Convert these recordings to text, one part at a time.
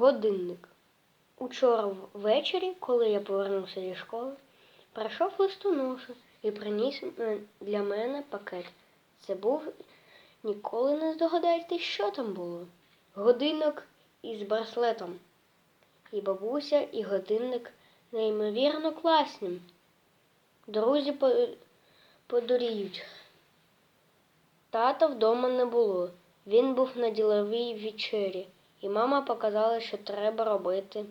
Годинник. Учора ввечері, коли я повернувся зі школи, прийшов листоноша і приніс для мене пакет. Це був ніколи не здогадаєтесь, що там було. Годинник із браслетом. І бабуся, і годинник неймовірно класні. Друзі по- подуріють. Тата вдома не було. Він був на діловій вечері, і мама показала, що треба робити.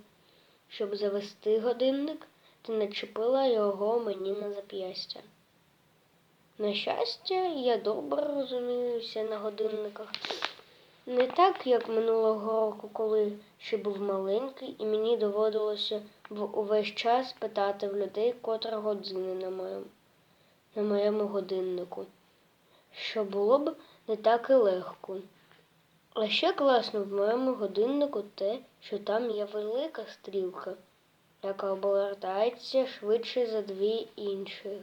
Щоб завести годинник, ти начепила його мені на зап'ястя. На щастя, я добре розуміюся на годинниках. Не так, як минулого року, коли ще був маленький, і мені доводилося в увесь час питати в людей, котра години на моєму, на моєму годиннику що було б не так і легко. А ще класно в моєму годиннику те, що там є велика стрілка, яка обертається швидше за дві інші,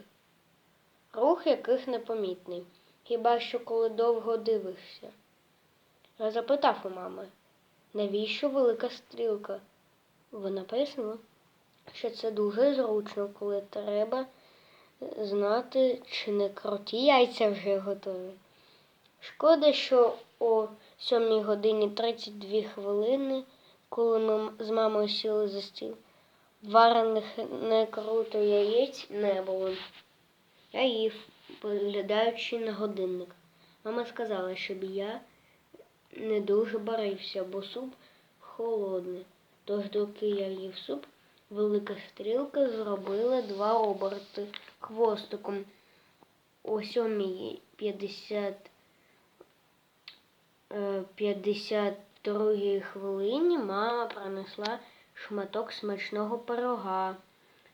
рух яких непомітний, хіба що коли довго дивишся. Я запитав у мами, навіщо велика стрілка? Вона пояснила, що це дуже зручно, коли треба знати, чи не круті яйця вже готові. Шкода, що о 7 годині 32 хвилини, коли ми з мамою сіли за стіл, варених не круто яєць не було. Я їв, поглядаючи на годинник. Мама сказала, щоб я не дуже барився, бо суп холодний. Тож, доки я їв суп, велика стрілка зробила два оберти хвостиком. О 7.50 е, 52 хвилині мама принесла шматок смачного пирога,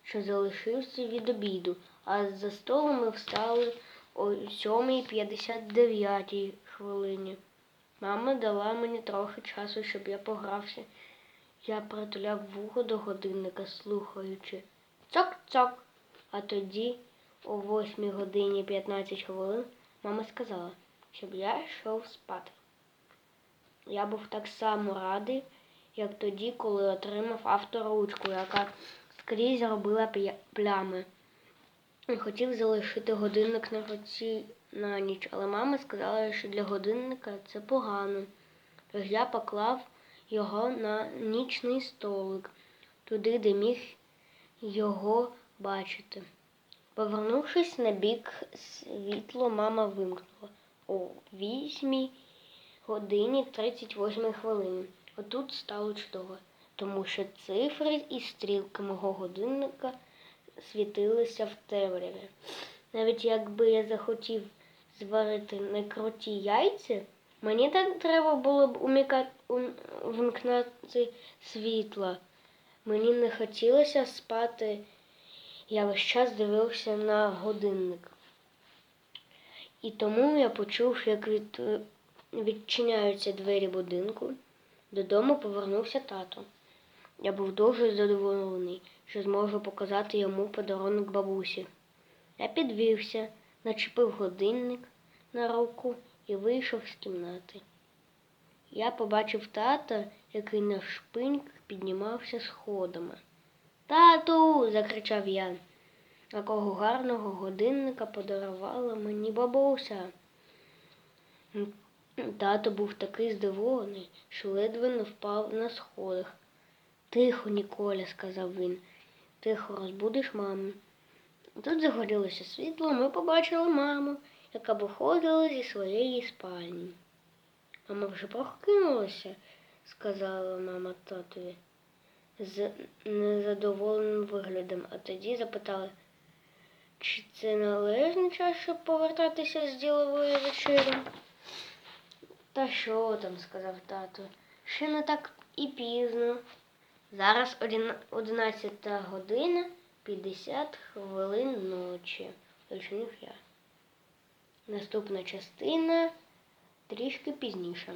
що залишився від обіду, а за столом ми встали о 7.59 хвилині. Мама дала мені трохи часу, щоб я погрався. Я притуляв вухо до годинника, слухаючи цок-цок. А тоді, о 8 годині 15 хвилин, мама сказала, щоб я йшов спати. Я був так само радий, як тоді, коли отримав авторучку, яка скрізь робила плями. І хотів залишити годинник на руці на ніч, але мама сказала, що для годинника це погано. Тож я поклав його на нічний столик, туди, де міг його бачити. Повернувшись на бік світло, мама вимкнула о 8 годині 38 хвилини. Отут стало чудово, тому що цифри і стрілки мого годинника світилися в темряві. Навіть якби я захотів зварити не круті яйця, мені так треба було б уміка... ум- вмкнути світло. Мені не хотілося спати. Я весь час дивився на годинник. І тому я почув, як від... відчиняються двері будинку. Додому повернувся тато. Я був дуже задоволений, що зможу показати йому подарунок бабусі. Я підвівся, начепив годинник на руку і вийшов з кімнати. Я побачив тата, який на шпиньках піднімався сходами. Тату. закричав я. Якого гарного годинника подарувала мені бабуся. Тато був такий здивований, що ледве не впав на сходах. Тихо, Ніколя, сказав він. Тихо розбудиш маму. Тут загорілося світло, ми побачили маму, яка виходила зі своєї спальні. Мама вже прокинулася, сказала мама татові з незадоволеним виглядом, а тоді запитала, чи це належний час, щоб повертатися з ділової вечері? Та що там, сказав тато, ще не так і пізно. Зараз 11 година 50 хвилин ночі. Уточнив я. Наступна частина трішки пізніше.